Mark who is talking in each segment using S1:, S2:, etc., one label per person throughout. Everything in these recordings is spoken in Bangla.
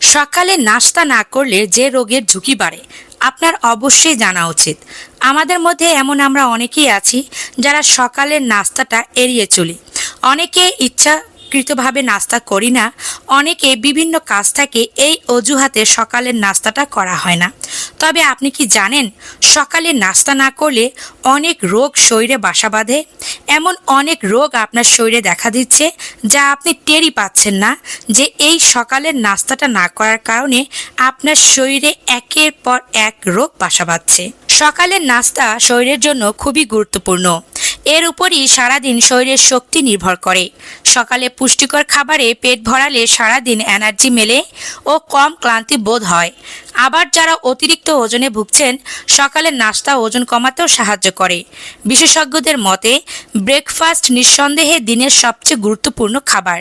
S1: সকালে নাস্তা না করলে যে রোগের ঝুঁকি বাড়ে, আপনার অবশ্যই জানা উচিত। আমাদের মধ্যে এমন আমরা অনেকেই আছি যারা সকালের নাস্তাটা এড়িয়ে চলি। অনেকে ইচ্ছাকৃতভাবে নাস্তা করি না, অনেকে বিভিন্ন কাজ থাকে, এই অজুহাতে সকালের নাস্তাটা করা হয় না। তবে আপনি কি জানেন, সকালে নাস্তা না করলে অনেক রোগ শরীরে বাসা বাঁধে? এমন অনেক রোগ আপনার শরীরে দেখা দিচ্ছে যা আপনি টেরই পাচ্ছেন না যে এই সকালের নাস্তাটা না করার কারণে আপনার শরীরে একের পর এক রোগ বাসা বাঁধছে। সকালের নাস্তা শরীরের জন্য খুবই গুরুত্বপূর্ণ। এর উপরই সারাদিন শরীরের শক্তি নির্ভর করে। সকালে পুষ্টিকর খাবারে পেট ভরালে সারাদিন এনার্জি মেলে ও কম ক্লান্তি বোধ হয়। আবার যারা অতিরিক্ত ওজনে ভুগছেন, সকালের নাস্তা ওজন কমাতেও সাহায্য করে। বিশেষজ্ঞদের মতে, ব্রেকফাস্ট নিঃসন্দেহে দিনের সবচেয়ে গুরুত্বপূর্ণ খাবার।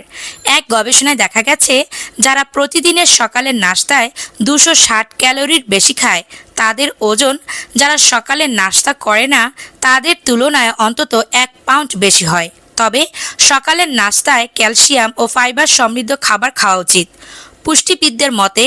S1: এক গবেষণায় দেখা গেছে, যারা প্রতিদিনের সকালের নাস্তায় দুশো ষাট ক্যালোরির বেশি খায় তাদের ওজন যারা সকালে নাস্তা করে না, তাদের তুলনায় অন্তত এক পাউন্ড বেশি হয়। তবে সকালের নাস্তায় ক্যালসিয়াম ও ফাইবার সমৃদ্ধ খাবার খাওয়া উচিত। পুষ্টিবিদদের মতে,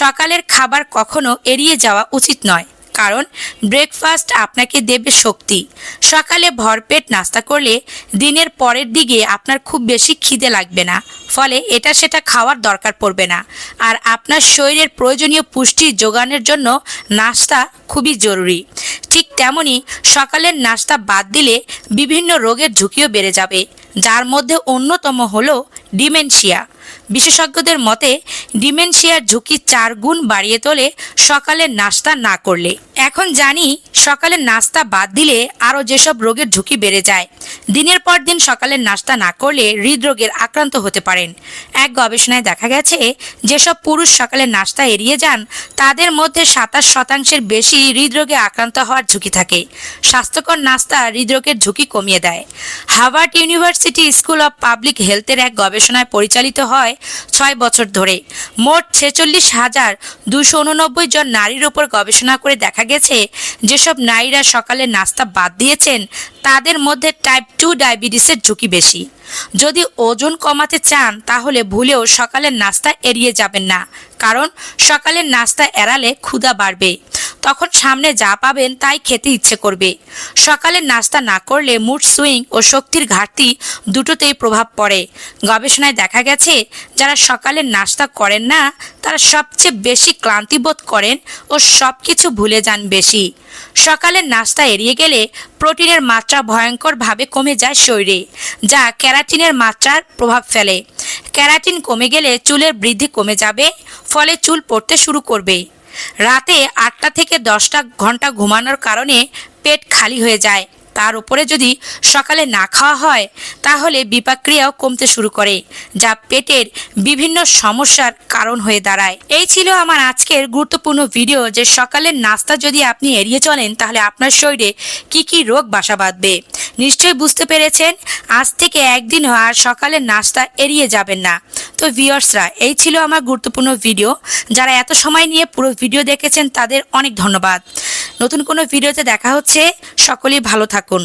S1: সকালের খাবার কখনো এড়িয়ে যাওয়া উচিত নয়। কারণ ব্রেকফাস্ট আপনাকে দেবে শক্তি। সকালে ভরপেট নাস্তা করলে দিনের পরের দিকে আপনার খুব বেশি খিদে লাগবে না। ফলে এটা সেটা খাওয়ার দরকার পড়বে না। আর আপনার শরীরের প্রয়োজনীয় পুষ্টি যোগানের জন্য নাস্তা খুবই জরুরি। ঠিক তেমনি সকালের নাস্তা বাদ দিলে বিভিন্ন রোগের ঝুঁকিও বেড়ে যাবে। যার মধ্যে অন্যতম হলো ডিমেনশিয়া। বিশেষজ্ঞদের মতে ডিমেনশিয়ার ঝুঁকি চার গুণ বাড়িয়ে তোলে সকালে নাস্তা না করলে। এখন জানি সকালের নাস্তা বাদ দিলে আরও যেসব রোগের ঝুঁকি বেড়ে যায়। দিনের পর দিন সকালের নাস্তা না করলে হৃদরোগের আক্রান্ত হতে পারেন। এক গবেষণায় দেখা গেছে, যেসব পুরুষ সকালে নাস্তা এড়িয়ে যান, তাদের মধ্যে সাতাশ শতাংশের বেশি হৃদরোগে আক্রান্ত হওয়ার ঝুঁকি থাকে। স্বাস্থ্যকর নাস্তা হৃদরোগের ঝুঁকি কমিয়ে দেয়। Harvard university school of public হেলথের এক গবেষণায় পরিচালিত হয় ছয় বছর ধরে। মোট ছেচল্লিশ হাজার দুশো উননব্বই জন নারীর ওপর গবেষণা করে দেখা গেছে যেসব নারীরা সকালে নাস্তা বাদ দিয়েছেন, তাদের মধ্যে টাইপ টু ডায়াবেটিসের ঝুঁকি বেশি। যদি ওজন কমাতে চান, তাহলে ভুলেও সকালের নাস্তা এড়িয়ে যাবেন না। কারণ সকালের নাস্তা এড়ালে ক্ষুধা বাড়বে। তখন সামনে যা পাবেন তাই খেতে ইচ্ছে করবে। সকালের নাস্তা না করলে মুড সুইং ও শক্তির ঘাটতি দুটোতেই প্রভাব পড়ে। গবেষণায় দেখা গেছে, যারা সকালের নাস্তা করেন না, তারা সবচেয়ে বেশি ক্লান্তিবোধ করেন ও সব কিছু ভুলে যান বেশি। সকালের নাস্তা এড়িয়ে গেলে প্রোটিনের মাত্রা ভয়ঙ্করভাবে কমে যায় শরীরে, যা ক্যারাটিনের মাত্রার প্রভাব ফেলে। ক্যারাটিন কমে গেলে চুলের বৃদ্ধি কমে যাবে, ফলে চুল পড়তে শুরু করবে। রাতে আটটা থেকে দশটা ঘণ্টা ঘুমানোর কারণে পেট খালি হয়ে যায়। তার উপরে যদি সকালে না খাওয়া হয়, তাহলে বিপাক্রিয়াও কমতে শুরু করে, যা পেটের বিভিন্ন সমস্যার কারণ হয়ে দাঁড়ায়। এই ছিল আমার আজকের গুরুত্বপূর্ণ ভিডিও যে সকালের নাস্তা যদি আপনি এড়িয়ে চলেন, তাহলে আপনার শরীরে কি কি রোগ বাসা বাঁধবে। নিশ্চয়ই বুঝতে পেরেছেন, আজ থেকে একদিনও আর সকালের নাস্তা এড়িয়ে যাবেন না। তো ভিউয়ার্সরা এই ছিল আমার গুরুত্বপূর্ণ ভিডিও যারা এত সময় নিয়ে পুরো ভিডিও দেখেছেন, তাদের অনেক ধন্যবাদ। নতুন কোনো ভিডিওতে দেখা হচ্ছে, সকলেই ভালো থাকুন।